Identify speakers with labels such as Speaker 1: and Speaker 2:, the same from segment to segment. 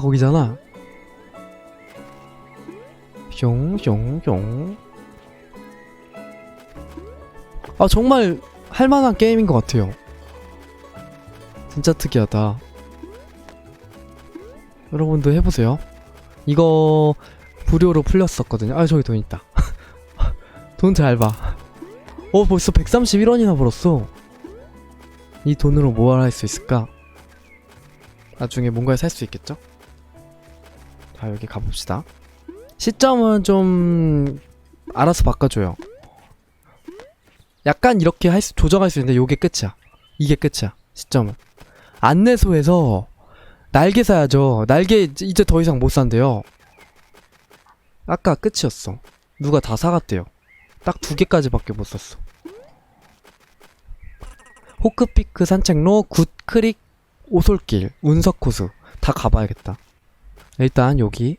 Speaker 1: 거기잖아. 숑숑숑. 아 정말 할만한 게임인 것 같아요. 진짜 특이하다. 여러분도 해보세요. 이거 무료로 풀렸었거든요. 아 저기 돈 있다. 돈 잘 봐. 어 벌써 131원이나 벌었어. 이 돈으로 뭘할수 있을까? 나중에 뭔가를 살 수 있겠죠? 자 여기 가봅시다. 시점은 좀 알아서 바꿔줘요. 약간 이렇게 할 수, 조정할 수 있는데 요게 끝이야. 이게 끝이야. 시점은. 안내소에서 날개 사야죠. 날개 이제- 더 이상 못 산대요. 아까 끝이었어. 누가 다 사갔대요. 딱 두 개까지밖에 못 샀어. 호크피크 산책로, 굿크릭, 오솔길, 운석호수 다 가봐야겠다. 일단 여기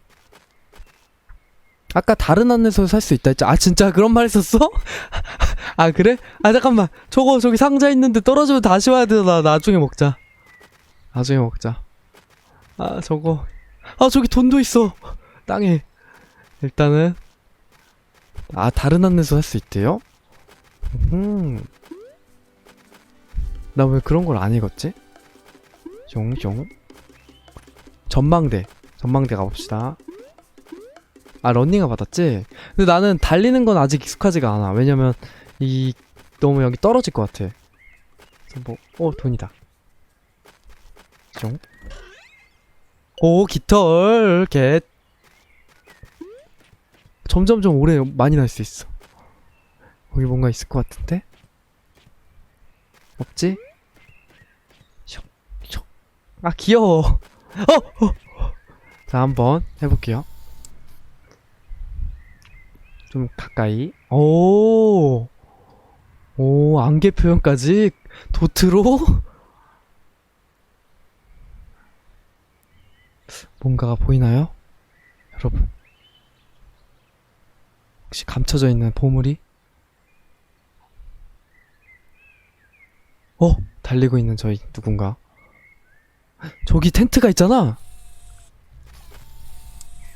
Speaker 1: 아까 다른 안내소에 살수 있다 했지. 아 진짜 그런 말 했었어? 아 그래? 아 잠깐만 저거 저기 상자 있는데 떨어지면 다시 와야 되나 나중에 먹자. 나중에 먹자. 아 저거 아 저기 돈도 있어 땅에 일단은 아 다른 안내소 살수 있대요? 음. 나 왜 그런 걸 안 읽었지? 숑숑 전망대 전망대 가봅시다 아 런닝화 받았지? 근데 나는 달리는 건 아직 익숙하지가 않아 왜냐면 이 너무 여기 떨어질 것 같아 뭐, 어 돈이다 숑. 오 깃털 겟 점점 좀 오래 많이 날 수 있어 거기 뭔가 있을 것 같은데? 없지? 아 귀여워 어! 어! 자 한번 해볼게요. 좀 가까이. 오, 오 안개 표현까지 도트로? 뭔가가 보이나요? 여러분. 혹시 감춰져 있는 보물이? 어? 달리고 있는 저희 누군가. 저기 텐트가 있잖아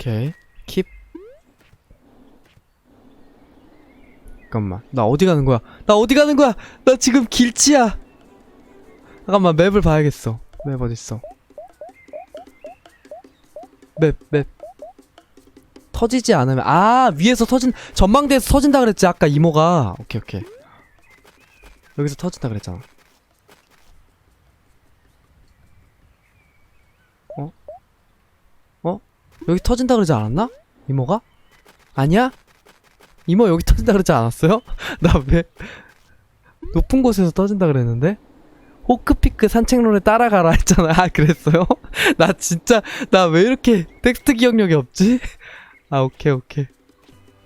Speaker 1: 오케이. 킵. 잠깐만. 나 어디 가는 거야? 나 어디 가는 거야? 나 지금 길치야. 잠깐만 맵을 봐야겠어. 맵 어딨어? 맵 맵. 터지지 않으면 아 위에서 터진 전망대에서 터진다 그랬지 아까 이모가. 오케이 오케이. 여기서 터진다 그랬잖아 어? 어? 여기 터진다 그러지 않았나? 이모가? 아니야? 이모 여기 터진다 그러지 않았어요? 나 왜 높은 곳에서 터진다 그랬는데? 호크피크 산책로를 따라가라 했잖아. 아, 그랬어요? 나 진짜, 나 왜 이렇게 텍스트 기억력이 없지? 아, 오케이, 오케이.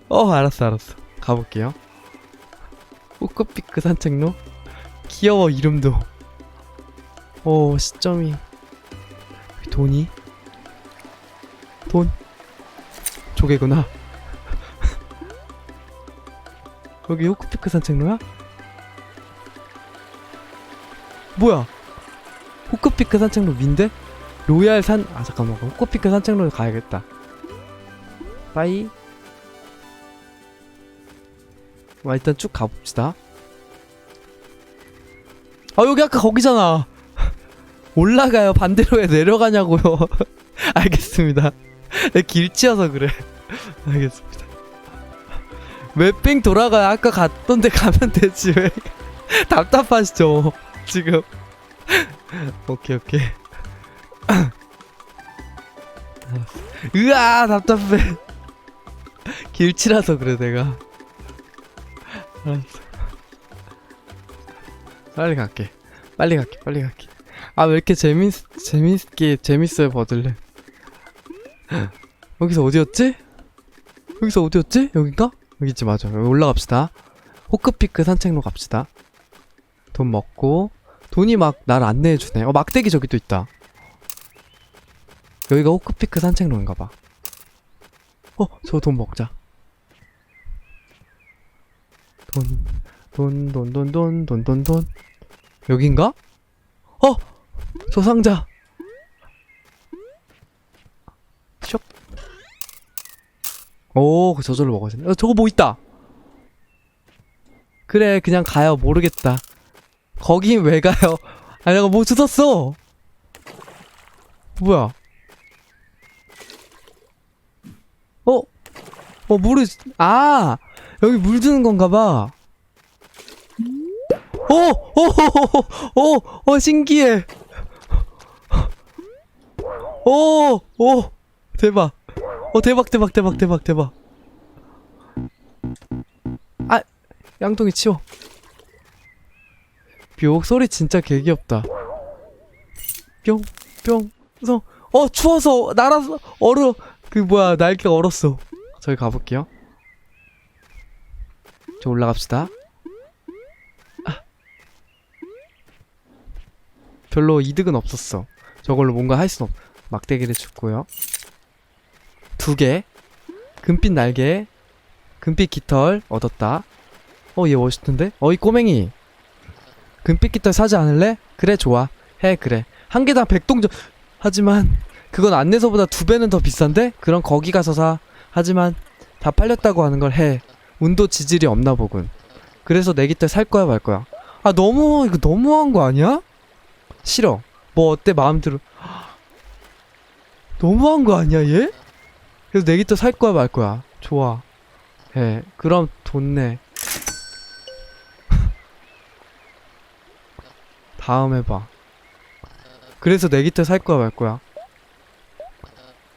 Speaker 1: 어, 알았어, 알았어. 가볼게요. 호크피크 산책로? 귀여워, 이름도. 오, 시점이. 돈이? 돈? 조개구나. 여기 호크피크 산책로야? 뭐야? 호크피크 산책로 위인데? 로얄 산, 아, 잠깐만. 호크피크 산책로에 가야겠다. 빠이. 와, 일단 쭉 가봅시다. 아, 여기 아까 거기잖아. 올라가요. 반대로 왜 내려가냐고요. 알겠습니다. 내 길치여서 그래. 알겠습니다. 왜뺑 돌아가요? 아까 갔던데 가면 되지 왜? 답답하시죠? 지금. 오케이 오케이. 으아 답답해. 길치라서 그래 내가. 알았어. 빨리 갈게. 빨리 갈게. 빨리 갈게. 아 왜 이렇게 재밌 재밌게 재밌어요 버들레. 여기서 어디였지? 여기서 어디였지? 여긴가? 여기 있지 맞아. 여기 올라갑시다. 호크피크 산책로 갑시다. 돈 먹고 돈이 막 날 안내해 주네. 어 막대기 저기 또 있다. 여기가 호크피크 산책로인가 봐. 어, 저 돈 먹자. 돈, 돈, 돈, 돈, 돈, 돈, 돈, 돈. 여긴가? 어, 저 상자. 오, 그 저절로 먹어야 되네. 어, 저거 뭐 있다. 그래, 그냥 가요. 모르겠다. 거긴 왜 가요? 아, 내가 뭐 주웠어. 뭐야? 어? 어, 물을, 아! 여기 물 주는 건가 봐. 오! 오! 오! 오! 오! 신기해! 오! 오! 대박! 어, 대박, 대박, 대박, 대박, 대박. 아! 양동이 치워. 뿅, 소리 진짜 개 귀엽다. 뿅, 뿅, 성. 어, 추워서, 날아서, 얼어, 그, 뭐야, 날개가 얼었어. 저기 가볼게요. 저 올라갑시다. 아. 별로 이득은 없었어. 저걸로 뭔가 할 순 없. 막대기를 줍고요. 두 개. 금빛 날개. 금빛 깃털 얻었다. 어, 얘 멋있던데? 어 이 꼬맹이. 금빛 깃털 사지 않을래? 그래, 좋아. 해, 그래. 한 개당 100동전. 하지만 그건 안내서보다 두 배는 더 비싼데? 그럼 거기 가서 사. 하지만 다 팔렸다고 하는 걸 해. 운도 지질이 없나 보군. 그래서 내 깃털 살 거야 말 거야. 아 너무 이거 너무한 거 아니야? 싫어. 뭐 어때 마음대로. 너무한 거 아니야 얘? 그래서 내 깃털 살 거야 말 거야. 좋아. 해. 그럼 돈 내. 다음에 봐. 그래서 내 깃털 살 거야 말 거야.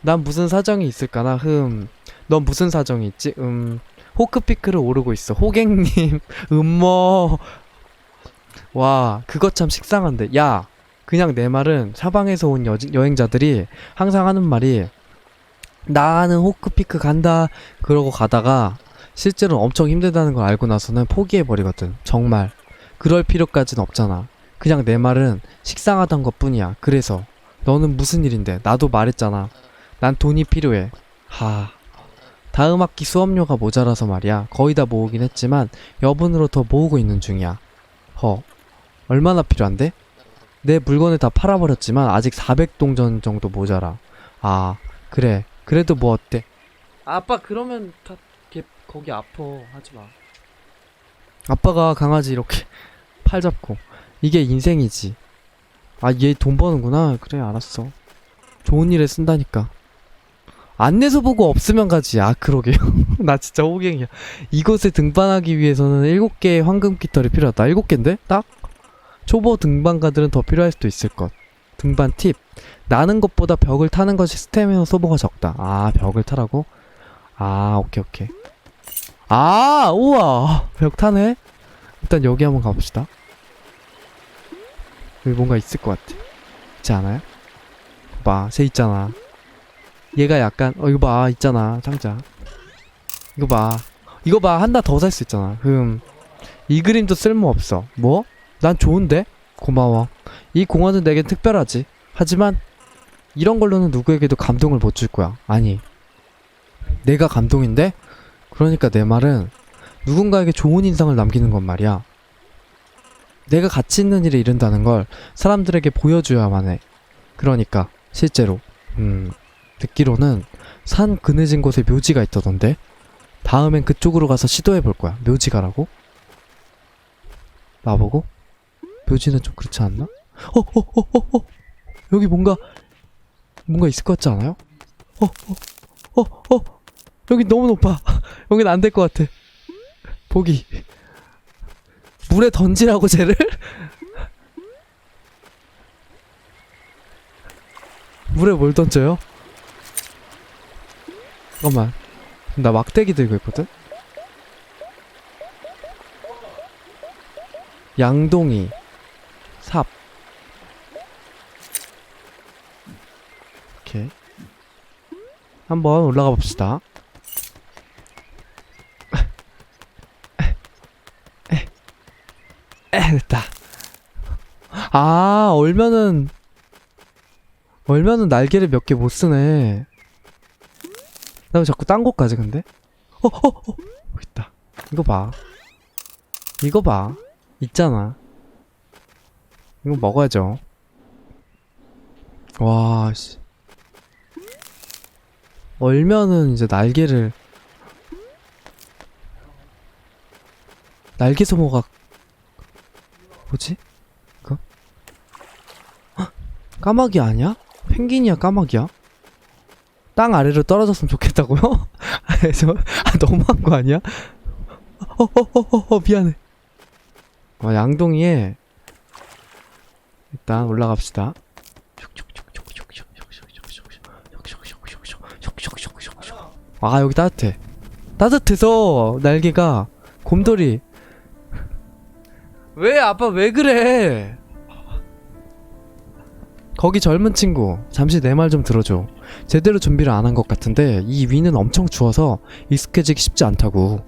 Speaker 1: 난 무슨 사정이 있을까나 흠. 넌 무슨 사정이 있지? 음. 호크피크를 오르고 있어. 호갱님, 음모. 와, 그거 참 식상한데. 야, 그냥 내 말은 사방에서 온 여, 여행자들이 항상 하는 말이 나는 호크피크 간다. 그러고 가다가 실제로 엄청 힘들다는 걸 알고 나서는 포기해버리거든. 정말. 그럴 필요까진 없잖아. 그냥 내 말은 식상하단 것 뿐이야. 그래서 너는 무슨 일인데? 나도 말했잖아. 난 돈이 필요해. 하. 다음 학기 수업료가 모자라서 말이야. 거의 다 모으긴 했지만 여분으로 더 모으고 있는 중이야. 허. 얼마나 필요한데? 내 물건을 다 팔아버렸지만 아직 400동전 정도 모자라. 아, 그래. 그래도 뭐 어때? 아빠 그러면 다 걔, 거기 아파. 하지 마. 아빠가 강아지 이렇게 팔 잡고 이게 인생이지. 아, 얘 돈 버는구나. 그래, 알았어. 좋은 일에 쓴다니까. 안내서 보고 없으면 가지. 아, 그러게요. 나 진짜 호갱이야. 이곳에 등반하기 위해서는 7개의 황금 깃털이 필요하다. 7개인데? 딱? 초보 등반가들은 더 필요할 수도 있을 것. 등반 팁. 나는 것보다 벽을 타는 것이 스태미너 소모가 적다. 아, 벽을 타라고? 아, 오케이, 오케이. 아, 우와. 벽 타네? 일단 여기 한번 가봅시다. 여기 뭔가 있을 것 같아. 있지 않아요? 봐, 쟤 있잖아. 얘가 약간 어 이거 봐 있잖아 상자 이거 봐 이거 봐 하나 더살 수 있잖아 흠 이 그림도 쓸모없어 뭐? 난 좋은데? 고마워 이 공원은 내겐 특별하지 하지만 이런 걸로는 누구에게도 감동을 못 줄 거야 아니 내가 감동인데? 그러니까 내 말은 누군가에게 좋은 인상을 남기는 건 말이야 내가 가치 있는 일에 이른다는 걸 사람들에게 보여줘야만 해 그러니까 실제로 음 듣기로는 산 그늘진 곳에 묘지가 있다던데? 다음엔 그쪽으로 가서 시도해 볼 거야. 묘지 가라고? 나보고? 묘지는 좀 그렇지 않나? 어, 어, 어, 어, 어. 여기 뭔가, 뭔가 있을 것 같지 않아요? 어, 어, 어, 어. 여기 너무 높아. 여긴 안 될 것 같아. 보기. 물에 던지라고 쟤를? 물에 뭘 던져요? 잠깐만. 나 막대기 들고 있거든? 양동이. 삽. 오케이. 한번 올라가 봅시다. 에, 됐다. 아, 얼면은, 얼면은 날개를 몇 개 못 쓰네. 나 왜 자꾸 딴 곳까지 근데? 어, 어, 어, 있다. 이거 봐. 이거 봐. 있잖아. 이거 먹어야죠. 와, 씨. 얼면은 이제 날개를 날개 소모가 뭐지? 그? 헉, 까마귀 아니야? 펭귄이야 까마귀야? 땅 아래로 떨어졌으면 좋겠다고요? 아, 그래서 아, 너무한 거 아니야? 어어어어 미안해. 아, 양동이에 일단 올라갑시다. 아 여기 따뜻해. 따뜻해서 날개가 곰돌이. 왜 아빠 왜 그래? 거기 젊은 친구 잠시 내 말 좀 들어줘. 제대로 준비를 안 한 것 같은데 이 위는 엄청 추워서 익숙해지기 쉽지 않다고.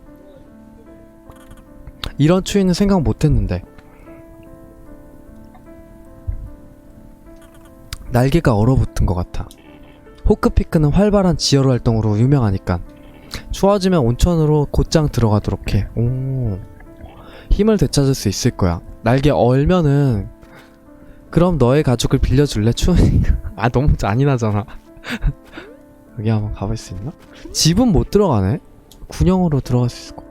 Speaker 1: 이런 추위는 생각 못했는데. 날개가 얼어붙은 것 같아. 호크피크는 활발한 지열 활동으로 유명하니까 추워지면 온천으로 곧장 들어가도록 해. 오. 힘을 되찾을 수 있을 거야. 날개 얼면은 그럼 너의 가죽을 빌려줄래? 추우니까. 아 너무 잔인하잖아. 여기 한번 가볼 수 있나? 집은 못 들어가네. 군형으로 들어갈 수 있을 거.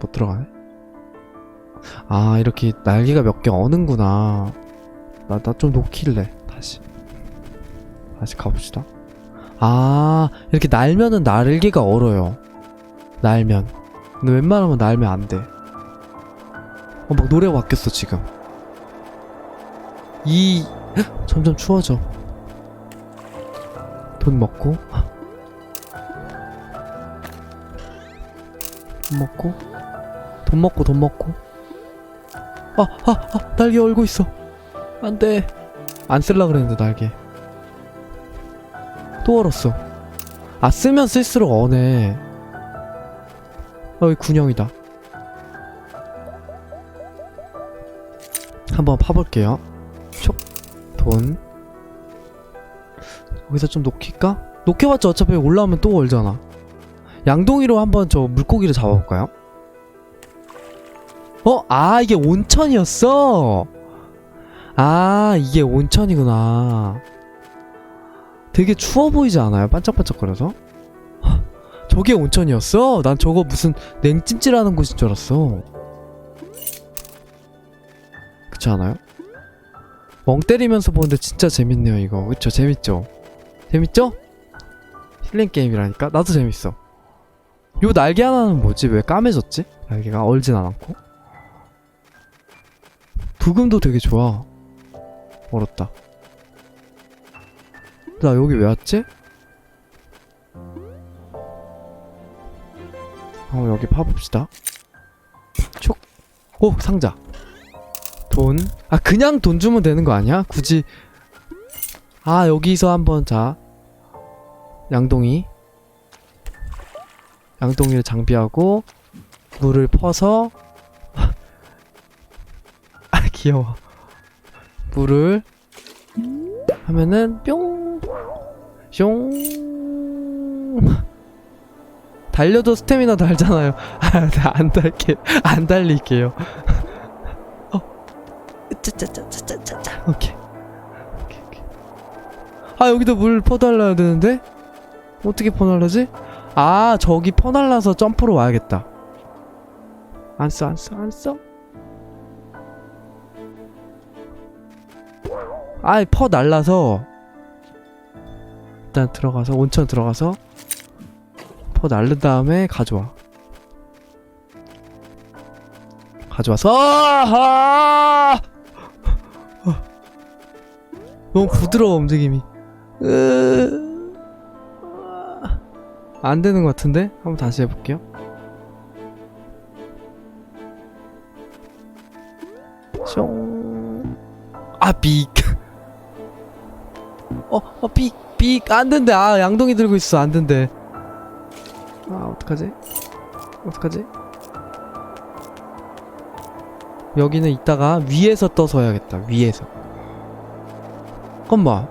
Speaker 1: 못 들어가네. 아 이렇게 날개가 몇 개 어는구나. 나 나 좀 놓길래 다시. 다시 가봅시다. 아, 이렇게 날면은 날개가 얼어요. 날면. 근데 웬만하면 날면 안 돼. 어, 막 노래가 바뀌었어, 지금. 이, 헉, 점점 추워져. 돈 먹고. 돈 먹고. 돈 먹고, 돈 먹고. 아, 아, 아, 날개 얼고 있어. 안 돼. 안 쓸라 그랬는데, 날개. 또 얼었어. 아 쓰면 쓸수록 어네. 어, 이 군형이다. 한번 파볼게요. 촉, 돈. 여기서 좀 녹일까? 녹여봤자 어차피 올라오면 또 얼잖아. 양동이로 한번 저 물고기를 잡아볼까요? 어? 아 이게 온천이었어? 아 이게 온천이구나. 되게 추워 보이지 않아요? 반짝반짝거려서? 헉, 저게 온천이었어? 난 저거 무슨 냉찜질하는 곳인 줄 알았어. 그렇지 않아요? 멍 때리면서 보는데 진짜 재밌네요 이거. 그쵸? 재밌죠? 재밌죠? 힐링 게임이라니까? 나도 재밌어. 요 날개 하나는 뭐지? 왜 까매졌지? 날개가 얼진 않았고. 부금도 되게 좋아. 얼었다. 나 여기 왜 왔지? 어 여기 파봅시다 촉! 오 상자 돈. 아 그냥 돈 주면 되는 거 아니야? 굳이 아 여기서 한번 자 양동이 양동이를 장비하고 물을 퍼서 아 귀여워 물을 하면은 뿅 숑. 달려도 스태미나 달잖아요. 아, 안 달게 안 달릴게요. 어. 짜짜짜짜짜짜. 오케이. 오케이 오케이. 아 여기도 물 퍼달라야 되는데? 어떻게 퍼날라지? 아 저기 퍼날라서 점프로 와야겠다. 안 써 안 써 안 써 아이 퍼 날라서. 일단 들어가서 온천 들어가서 퍼 날른 다음에 가져와. 가져와서! 아! 아! 너무 부드러워 움직임이. 으... 안 되는 것 같은데? 한번 다시 해볼게요. 숑 아 빅 어, 어, 삑, 삑, 안 된대. 아, 양동이 들고 있어. 안 된대. 아, 어떡하지? 어떡하지? 여기는 이따가 위에서 떠서 해야겠다. 위에서. 잠깐만.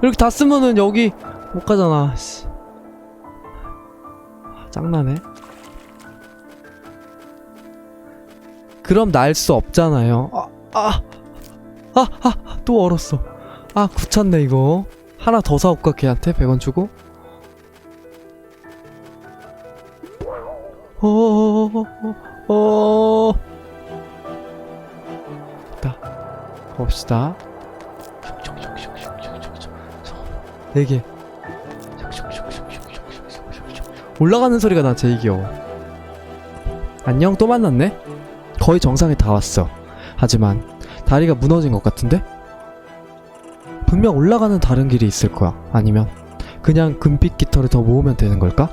Speaker 1: 이렇게 다 쓰면은 여기 못 가잖아. 씨. 아, 짱나네. 그럼 날 수 없잖아요. 아, 아, 아, 아, 또 얼었어. 아 귀찮네 이거 하나 더 사올까 걔한테 100원 주고 어어어어어 어. 됐다. 봅시다. 네 개. 올라가는 소리가 나 제일 귀여워. 안녕, 또 만났네? 거의 정상에 다 왔어. 하지만, 다리가 무너진 것 같은데? 분명 올라가는 다른 길이 있을 거야. 아니면, 그냥 금빛 깃털을 더 모으면 되는 걸까?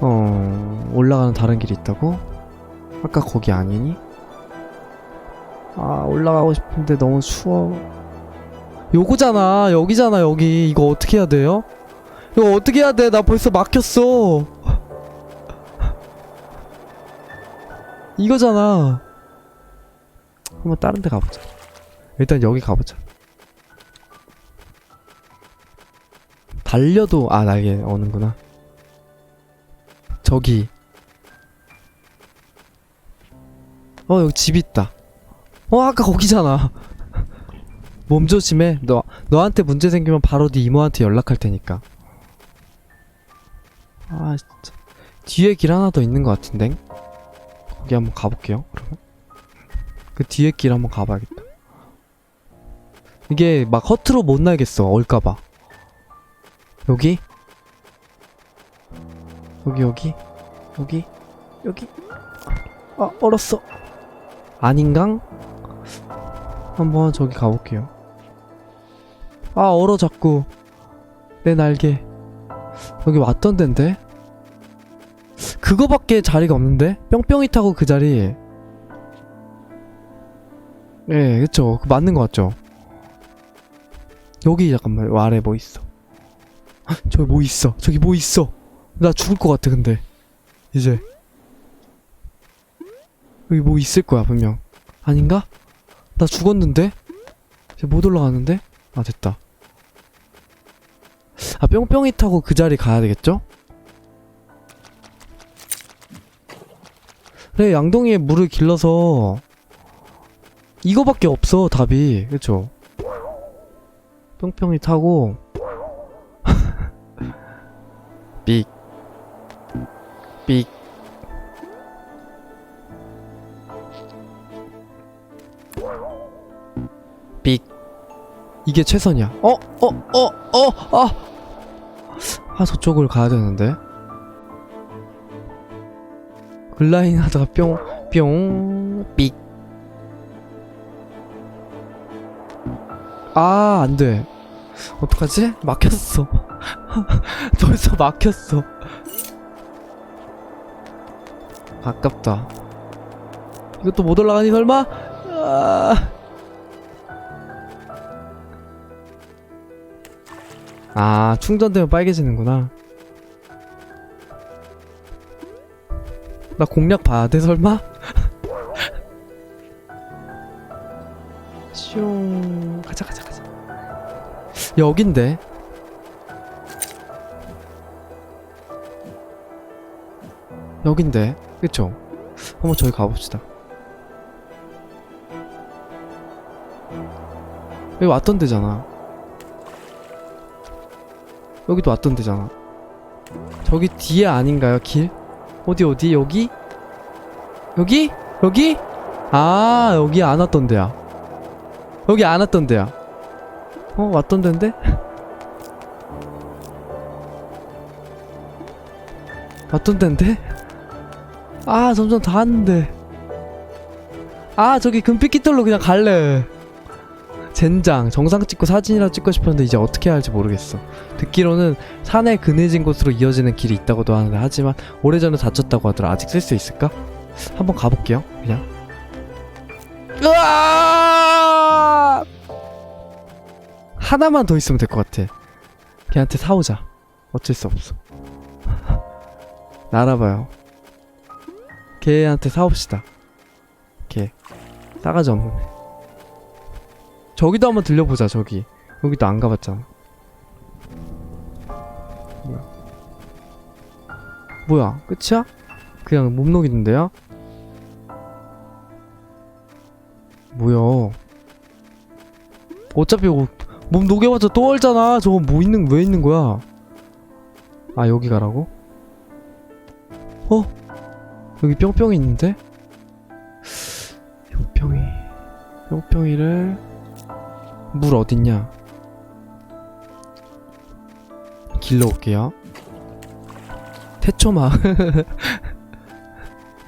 Speaker 1: 어, 올라가는 다른 길이 있다고? 아까 거기 아니니? 아, 올라가고 싶은데 너무 추워. 요거잖아. 여기잖아, 여기. 이거 어떻게 해야 돼요? 이거 어떻게 해야 돼? 나 벌써 막혔어. 이거잖아. 한번 다른 데 가보자. 일단 여기 가보자. 달려도, 아, 날개 오는구나. 저기. 어, 여기 집 있다. 어, 아까 거기잖아. 몸 조심해. 너, 너한테 문제 생기면 바로 네 이모한테 연락할 테니까. 아, 진짜. 뒤에 길 하나 더 있는 것 같은데? 거기 한번 가볼게요, 그러면. 그 뒤에 길 한번 가봐야겠다. 이게 막 허투루 못 날겠어, 얼까봐. 여기? 여기, 여기? 여기? 여기? 아, 얼었어. 아닌강? 한번 저기 가볼게요. 아, 얼어, 자꾸. 내 날개. 여기 왔던 덴데? 그거밖에 자리가 없는데? 뿅뿅이 타고 그 자리. 예, 그쵸. 그 맞는 거 같죠? 여기 잠깐만, 요 아래 뭐 있어. 헉, 저기 뭐 있어. 저기 뭐 있어. 나 죽을 것 같아, 근데. 이제. 여기 뭐 있을 거야, 분명. 아닌가? 나 죽었는데? 이제 못 올라가는데? 아, 됐다. 아, 뿅뿅이 타고 그 자리 가야 되겠죠? 그래, 양동이에 물을 길러서 이거밖에 없어, 답이. 그쵸? 뿅뿅이 타고 이게 최선이야. 어, 어, 어, 어, 아. 아, 저쪽을 가야 되는데. 글라인 하다가 뿅, 뿅, 삑. 아, 안 돼. 어떡하지? 막혔어. 벌써 막혔어. 아깝다. 이것도 못 올라가니 설마? 아. 아, 충전되면 빨개지는구나. 나 공략 봐야 돼, 설마? 슝. 가자, 가자, 가자. 여긴데. 여긴데. 그쵸? 한번 저기 가봅시다. 여기 왔던 데잖아. 여기도 왔던 데잖아. 저기 뒤에 아닌가요, 길? 어디, 어디, 여기? 여기? 여기? 아, 여기 안 왔던 데야. 여기 안 왔던 데야. 어, 왔던 데인데? 왔던 데인데? 아, 점점 다 왔는데. 아, 저기 금빛 깃털로 그냥 갈래. 젠장 정상 찍고 사진이라 찍고 싶었는데 이제 어떻게 해야 할지 모르겠어. 듣기로는 산에 그늘진 곳으로 이어지는 길이 있다고도 하는데 하지만 오래전에 다쳤다고 하더라. 아직 쓸 수 있을까? 한번 가볼게요 그냥. 으아! 하나만 더 있으면 될 것 같아. 걔한테 사오자. 어쩔 수 없어. 날아봐요. 걔한테 사옵시다. 걔. 싸가지 없는 애 저기도 한번 들려보자 저기 여기도 안 가봤잖아 뭐야 뭐야 끝이야? 그냥 몸 녹이는데요? 뭐야 어차피 뭐, 몸 녹여봤자 또 얼잖아 저거 뭐 있는 왜 있는 거야 아 여기 가라고? 어? 여기 뿅뿅이 있는데? 뿅뿅이 뿅뿅이를 물 어딨냐? 길러 올게요. 태초마.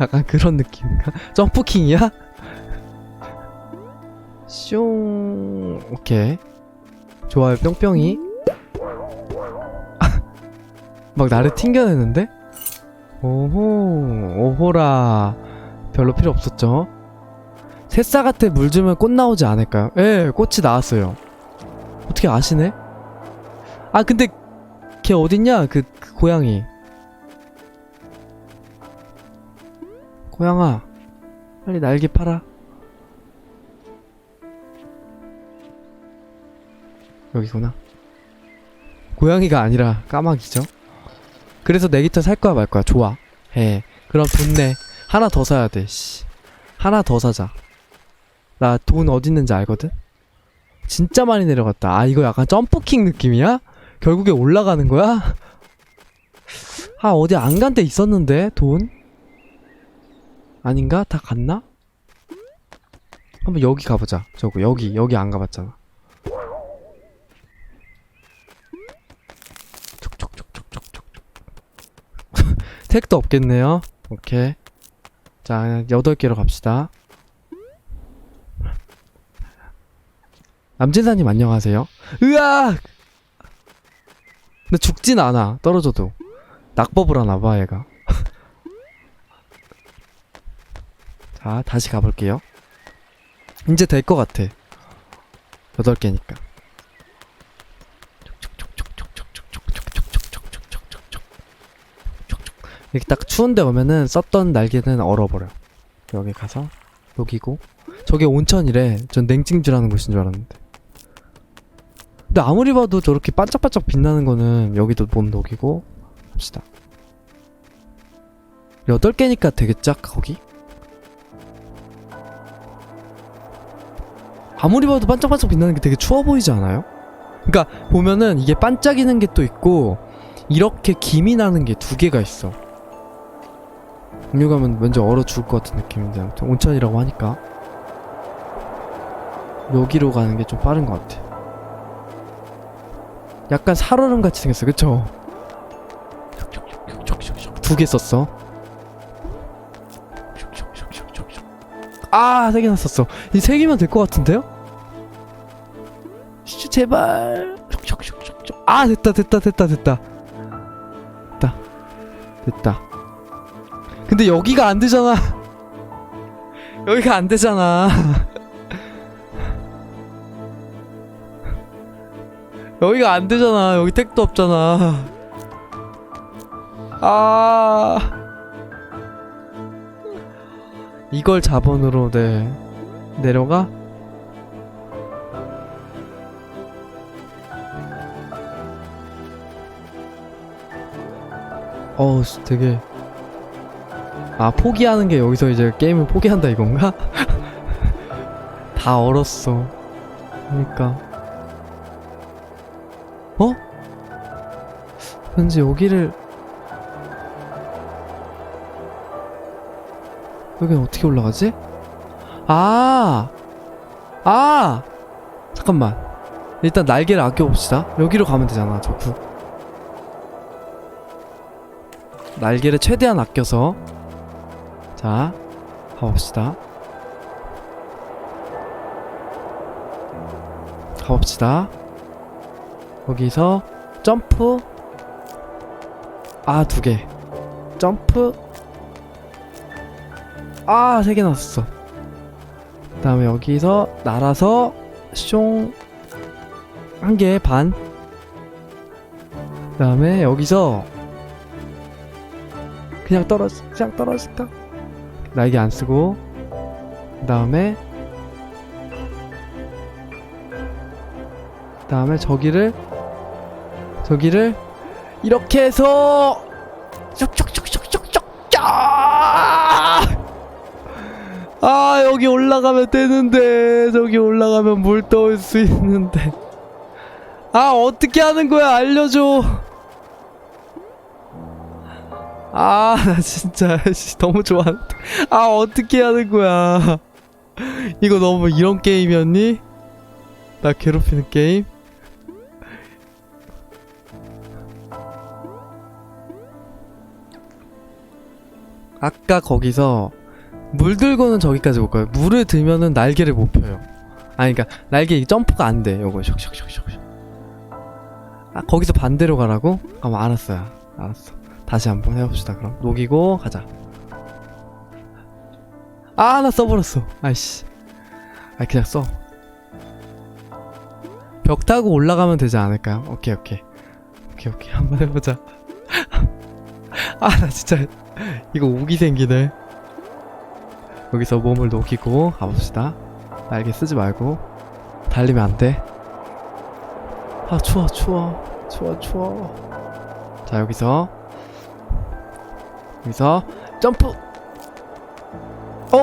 Speaker 1: 약간 그런 느낌인가? 점프킹이야? 슝. 오케이. 좋아요. 뿅뿅이. 막 나를 튕겨내는데? 오호. 오호라. 별로 필요 없었죠 새싹한테 물 주면 꽃 나오지 않을까요? 예 꽃이 나왔어요. 어떻게 아시네? 아 근데 걔 어딨냐? 그, 그 고양이. 고양아 빨리 날개 팔아. 여기구나. 고양이가 아니라 까마귀죠? 그래서 내 기타 살 거야 말 거야. 좋아. 해. 그럼 돈 내 하나 더 사야 돼 씨. 하나 더 사자 나 돈 어디 있는지 알거든? 진짜 많이 내려갔다. 아 이거 약간 점프킹 느낌이야? 결국에 올라가는 거야? 아 어디 안 간 데 있었는데 돈? 아닌가? 다 갔나? 한번 여기 가보자. 저거 여기 여기 안 가봤잖아. 촉촉촉촉촉촉 택도 없겠네요. 오케이. 자 여덟 개로 갑시다 남진사님 안녕하세요. 으악! 근데 죽진 않아. 떨어져도. 낙법을 하나 봐 얘가. 자 다시 가볼게요. 이제 될 것 같아. 여덟 개니까. 이렇게 딱 추운데 오면은 썼던 날개는 얼어버려. 여기 가서 녹이고. 저게 온천이래. 전 냉찜질하는 곳인 줄 알았는데 근데 아무리 봐도 저렇게 반짝반짝 빛나는 거는 여기도 몸 녹이고 합시다 여덟 개니까 되게 작 거기? 아무리 봐도 반짝반짝 빛나는 게 되게 추워 보이지 않아요? 그러니까 보면은 이게 반짝이는 게 또 있고 이렇게 김이 나는 게 두 개가 있어 음료 가면 왠지 얼어 죽을 것 같은 느낌인데 아무튼 온천이라고 하니까 여기로 가는 게 좀 빠른 것 같아 약간 살얼음 같이 생겼어 그쵸? 두 개 썼어 아, 세 개나 썼어. 이 세 개면 될 것 같은데요? 슈, 제발. 아, 됐다, 됐다, 됐다, 됐다. 됐다. 됐다. 근데 여기가 안 되잖아. 여기가 안 되잖아. 여기가 안 되잖아. 여기 택도 없잖아. 아. 이걸 자본으로 네 내려가 어우 씨, 되게 아 포기하는 게 여기서 이제 게임을 포기한다 이건가? 다 얼었어 그러니까 어? 왠지 여기를 여긴 어떻게 올라가지? 아! 아! 잠깐만. 일단 날개를 아껴봅시다. 여기로 가면 되잖아, 저프. 날개를 최대한 아껴서. 자, 가봅시다. 가봅시다. 여기서 점프. 아, 두 개. 점프. 아, 세 개 나왔어. 그 다음에 여기서 날아서 숑. 한 개 반. 그 다음에 여기서 그냥 떨어지, 그냥 떨어질까? 날개 안 쓰고. 그 다음에 그 다음에 저기를 저기를 이렇게 해서 슉슉슉슉슉슉 아 여기 올라가면 되는데 저기 올라가면 물 떠올 수 있는데 아 어떻게 하는 거야 알려줘 아, 나 진짜 씨, 너무 좋아. 아, 어떻게 하는 거야? 이거 너무 이런 게임이었니? 나 괴롭히는 게임? 아까 거기서 물 들고는 저기까지 올 거예요. 물을 들면은 날개를 못 펴요. 아니, 그니까, 날개 점프가 안 돼. 요거, 슉슉슉슉. 아, 거기서 반대로 가라고? 아, 알았어요. 알았어. 다시 한번 해봅시다, 그럼. 녹이고, 가자. 아, 나 써버렸어. 아이씨. 아, 그냥 써. 벽 타고 올라가면 되지 않을까요? 오케이, 오케이. 오케이, 오케이. 한번 해보자. 아, 나 진짜. 이거 우기 생기네. 여기서 몸을 녹이고 가봅시다. 날개 쓰지 말고 달리면 안 돼. 아 추워 추워 추워 추워. 자 여기서 여기서 점프. 어?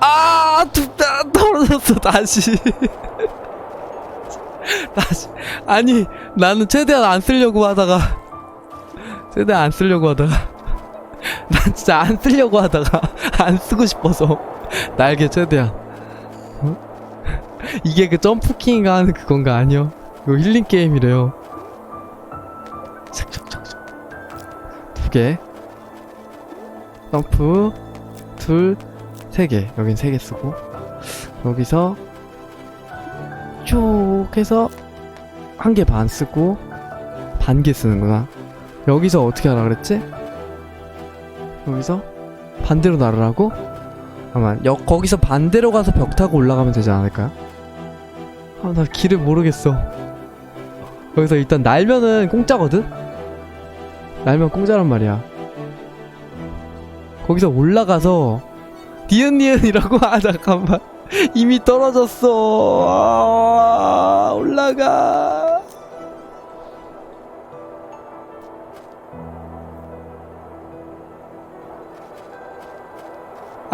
Speaker 1: 아, 툭다 떨어졌어 다시. 다시. 아니 나는 최대한 안 쓰려고 하다가 최대한 안 쓰려고 하다가 난 진짜 안 쓰려고 하다가 안 쓰고 싶어서. 날개 최대한. 어? 이게 그 점프킹인가 하는 그건가 아니요? 이거 힐링 게임이래요. 두개. 점프. 둘세개. 여긴 세 개 쓰고. 여기서 쭉 해서 한 개 반 쓰고 반 개 쓰는구나. 여기서 어떻게 하라 그랬지? 여기서 반대로 날으라고? 잠깐만 여, 거기서 반대로 가서 벽 타고 올라가면 되지 않을까요? 아 나 길을 모르겠어 여기서 일단 날면은 공짜거든? 날면 공짜란 말이야 거기서 올라가서 니은니은이라고? 아 잠깐만 이미 떨어졌어 아, 올라가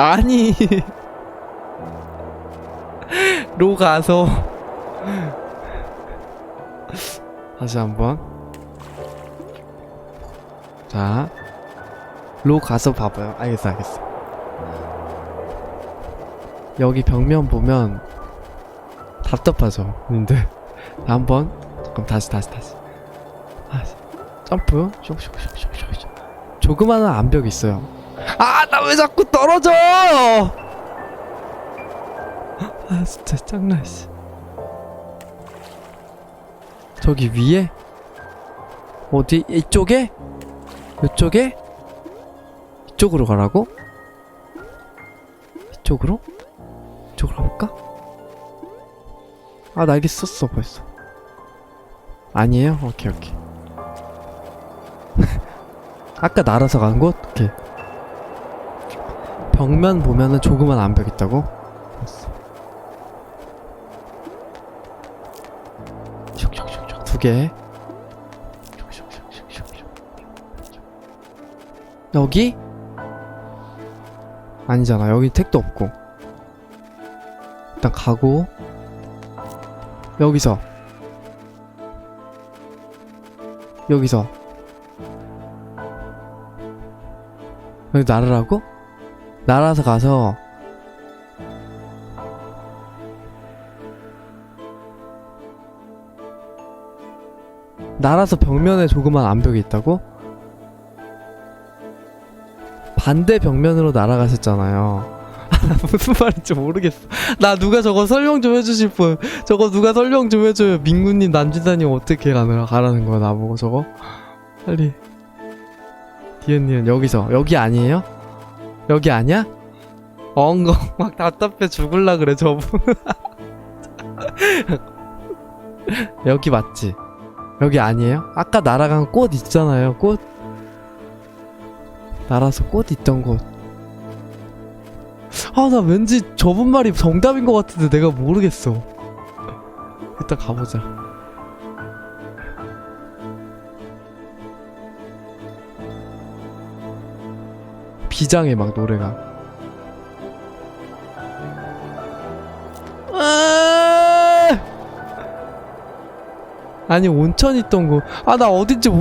Speaker 1: 아니. 로 가서. 다시 한번. 자로 가서 봐봐요. 알겠어 알겠어. 여기 벽면 보면 답답하죠 님들 한번. 그럼 다시 다시 다시. 아, 점프. 슉슉슉슉슉 조그마한 암벽 있어요 아 나 왜 자꾸 떨어져? 아 진짜 짱나 씨. 저기 위에? 어디? 이쪽에? 이쪽에? 이쪽으로 가라고? 이쪽으로? 이쪽으로 가볼까? 아 날개 썼어 벌써. 아니에요? 오케이 오케이. 아까 날아서 간 곳? 오케이 벽면 보면은 조그만 암벽 있다고? 슉슉슉슉. 두개. 여기? 아니잖아. 여기 택도 없고. 일단 가고. 여기서. 여기서. 여기 날으라고? 날아서 가서 날아서 벽면에 조그만 암벽이 있다고? 반대 벽면으로 날아가셨잖아요. 무슨 말인지 모르겠어. 나 누가 저거 설명 좀 해주실 분. 저거 누가 설명 좀 해줘요. 민구님, 남진사님 어떻게 가는, 가라는 거야, 나보고 저거? 빨리. 디엔니은 여기서. 여기 아니에요? 여기 아니야? 엉엉 막 답답해 죽을라 그래 저분 여기 맞지? 여기 아니에요? 아까 날아간 꽃 있잖아요 꽃 날아서 꽃 있던 곳 아 나 왠지 저분 말이 정답인 것 같은데 내가 모르겠어 일단 가보자 비장해 막 노래가. 아! 아니 온천 있던 거아 나 어딘지 모르